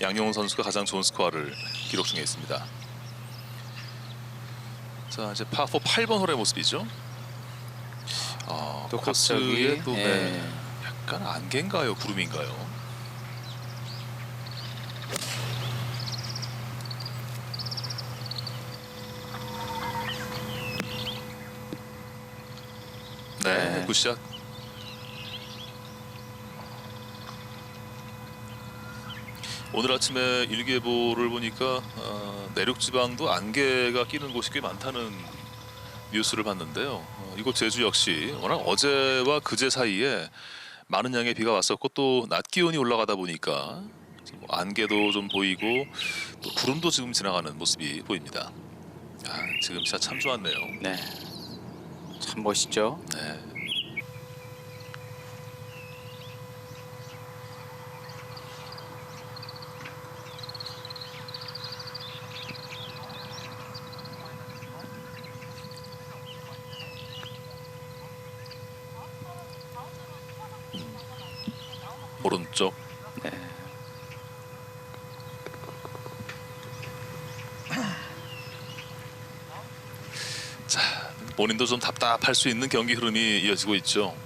양용훈 선수가 가장 좋은 스코어를 기록 중에 있습니다. 자 이제 파4 8번 홀의 모습이죠. 아, 또 코스에 또 예. 네, 약간 안개인가요, 구름인가요? 네, 네. 굿샷. 오늘 아침에 일기예보를 보니까 어, 내륙 지방도 안개가 끼는 곳이 꽤 많다는 뉴스를 봤는데요. 어, 이곳 제주 역시 워낙 어제와 그제 사이에 많은 양의 비가 왔었고 또 낮 기온이 올라가다 보니까 뭐 안개도 좀 보이고 또 구름도 지금 지나가는 모습이 보입니다. 아, 지금 샷참 좋았네요. 네. 참 멋있죠. 네. 오른쪽 네. 자 본인도 좀 답답할 수 있는 경기 흐름이 이어지고 있죠.